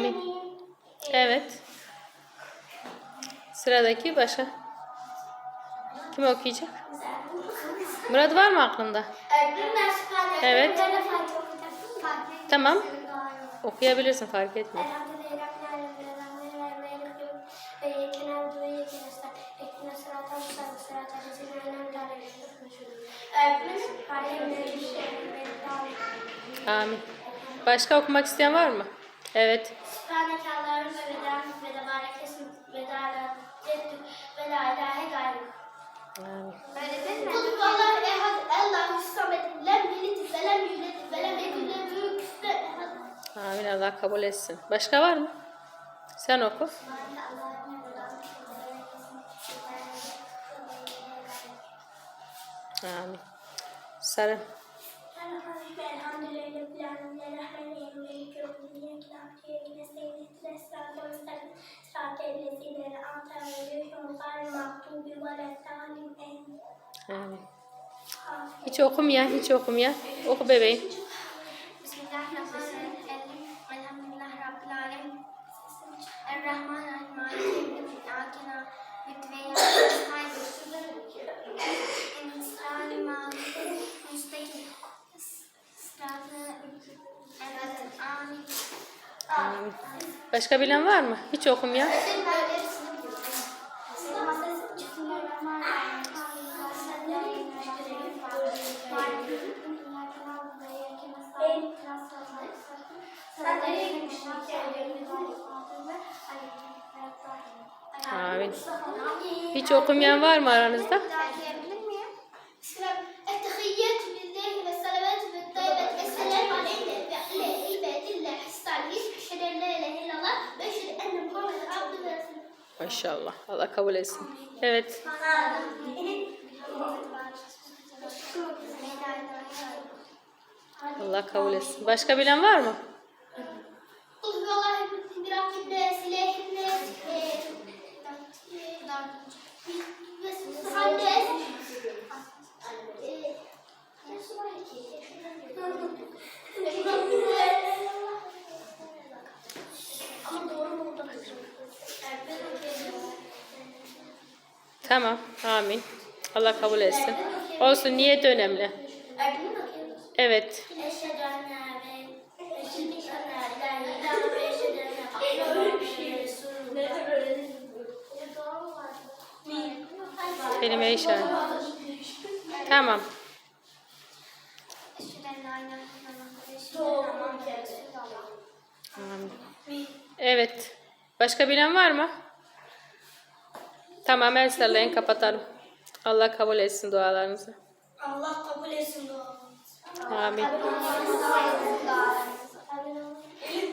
Amin. Evet. Sıradaki başa. Kim okuyacak? Murat var mı aklında? Evet. Tamam. Okuyabilirsin fark etmiyor. Amin. Başka okumak isteyen var mı? Evet. Sübhanekallahu ve vedam ve de barekesin ve de ala ceddü ve la ilahe gayrı. Amin. Kul huvallahu ehad Allahu samed lem yelid ve lem yulad ve lem yekun lehu kufuven ehad. Amin. Allah kabul etsin. Başka var mı? Sen oku. Amin. Sarı. Amin. Malik. Müstakim. Sıratı. Evet. Amin. Amin. Başka bilen var mı? Hiç Sen nereye gitmiştin? Hiç okumayan var mı aranızda? Maşallah. Allah kabul etsin. Evet. Allah kabul etsin. Başka bilen var mı? Tamam. Amin. Allah kabul etsin. Olsun. Niyet önemli. Evet. Kelime işaret. Tamam. Amin. Evet. Başka bilen var mı? Tamam el sallayın kapatalım. Allah kabul etsin dualarınızı. Allah kabul etsin duamızı. Amin. Amin.